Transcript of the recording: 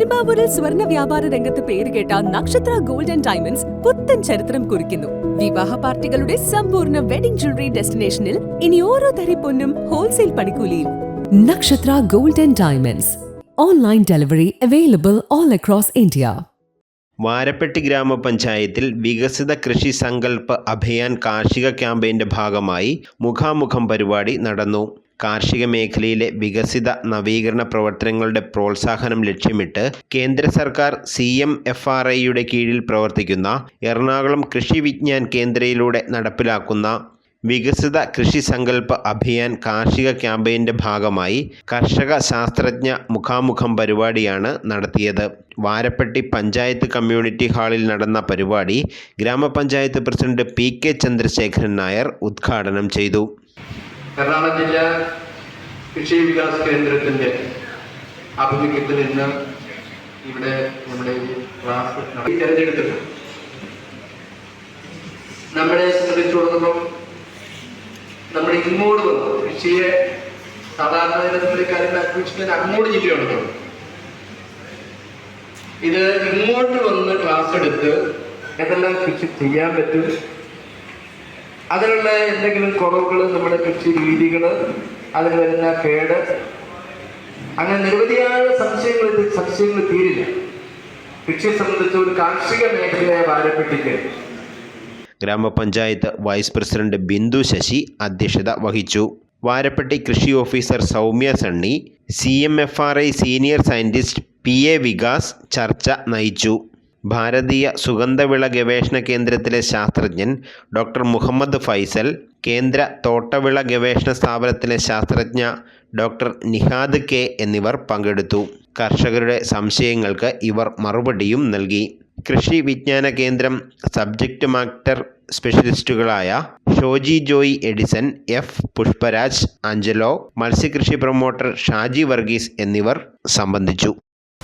പെരുമ്പാവൂരിൽ സ്വർണ വ്യാപാര രംഗത്ത് പേരുകേട്ട നക്ഷത്ര ഗോൾഡ് ആൻഡ് ഡയമണ്ട്സ് പുത്തൻ ചരിത്രം കുറിക്കുന്നു. വിവാഹ പാർട്ടികളുടെ സമ്പൂർണ വെഡിംഗ് ജ്വല്ലറി ഡെസ്റ്റിനേഷനിൽ ഇനി ഓരോ തരി പൊന്നും ഹോൾസെയിൽ പണിക്കൂലിയിൽ. Nakshatra gold and diamonds. Online delivery available all across India. Varappetty ഗ്രാമപഞ്ചായത്തിൽ വികസിത കൃഷി സങ്കല്പ അഭിയാൻ കാർഷിക ക്യാമ്പയിന്റെ ഭാഗമായി മുഖാമുഖം പരിപാടി നടന്നു. കാർഷിക മേഖലയിലെ വികസിത നവീകരണ പ്രവർത്തനങ്ങളുടെ പ്രോത്സാഹനം ലക്ഷ്യമിട്ട് കേന്ദ്ര സർക്കാർ സി എം എഫ് ആർ ഐയുടെ കീഴിൽ പ്രവർത്തിക്കുന്ന എറണാകുളം കൃഷി വിജ്ഞാൻ കേന്ദ്രയിലൂടെ നടപ്പിലാക്കുന്ന വികസിത കൃഷി സങ്കല്പ അഭിയാൻ കാർഷിക ക്യാമ്പയിന്റെ ഭാഗമായി കർഷക ശാസ്ത്രജ്ഞ മുഖാമുഖം പരിപാടിയാണ് നടത്തിയത്. വാരപ്പെട്ടി പഞ്ചായത്ത് കമ്മ്യൂണിറ്റി ഹാളിൽ നടന്ന പരിപാടി grama panchayat president P K Chandrasekharan Nair ഉദ്ഘാടനം ചെയ്തു. എറണാകുളം ജില്ലാ കൃഷി വികാസ് കേന്ദ്രത്തിന്റെ ആഭിമുഖ്യത്തിൽ ഇന്ന് ഇവിടെ നമ്മുടെ ക്ലാസ് നടത്തി തിരഞ്ഞെടുത്തിട്ടുണ്ട് നമ്മളെ സംബന്ധിച്ചിടത്തോളം നമ്മൾ ഇങ്ങോട്ട് വന്നു. കൃഷിയെ സാധാരണ കാര്യങ്ങൾ അന്വേഷിക്കാൻ അങ്ങോട്ട് ജില്ലയാണ് ഇത് ഇങ്ങോട്ട് വന്ന് ക്ലാസ് എടുത്ത് ഏതെല്ലാം കൃഷി ചെയ്യാൻ പറ്റും അതിനുള്ള എന്തെങ്കിലും കുറവുകൾ നമ്മുടെ കൃഷി രീതികൾ അതിൽ വരുന്ന കേട് അങ്ങനെ നിരവധിയായ സംശയങ്ങൾ ഇത് സംശയങ്ങൾ തീരില്ല. കൃഷിയെ സംബന്ധിച്ച് ഒരു കാർഷിക മേഖലയെ ഭാരപ്പെട്ടിട്ട്. ഗ്രാമപഞ്ചായത്ത് വൈസ് പ്രസിഡന്റ് ബിന്ദു ശശി അധ്യക്ഷത വഹിച്ചു. വാരപ്പെട്ടി കൃഷി officer Soumya Sunny C M F R I senior scientist P A Vikas ചർച്ച നയിച്ചു. ഭാരതീയ സുഗന്ധവിള ഗവേഷണ കേന്ദ്രത്തിലെ ശാസ്ത്രജ്ഞൻ ഡോക്ടർ മുഹമ്മദ് ഫൈസൽ കേന്ദ്ര തോട്ടവിള ഗവേഷണ സ്ഥാപനത്തിലെ ശാസ്ത്രജ്ഞ ഡോക്ടർ നിഹാദ് കെ എന്നിവർ പങ്കെടുത്തു. കർഷകരുടെ സംശയങ്ങൾക്ക് ഇവർ മറുപടിയും നൽകി. കൃഷി വിജ്ഞാന കേന്ദ്രം സബ്ജക്റ്റ് മാറ്റർ സ്പെഷ്യലിസ്റ്റുകളായ ഷോജി ജോയ് എഡിസൺ എഫ്. പുഷ്പരാജ് അഞ്ചലോ മത്സ്യകൃഷി പ്രൊമോട്ടർ ഷാജി വർഗീസ് എന്നിവർ സംബന്ധിച്ചു.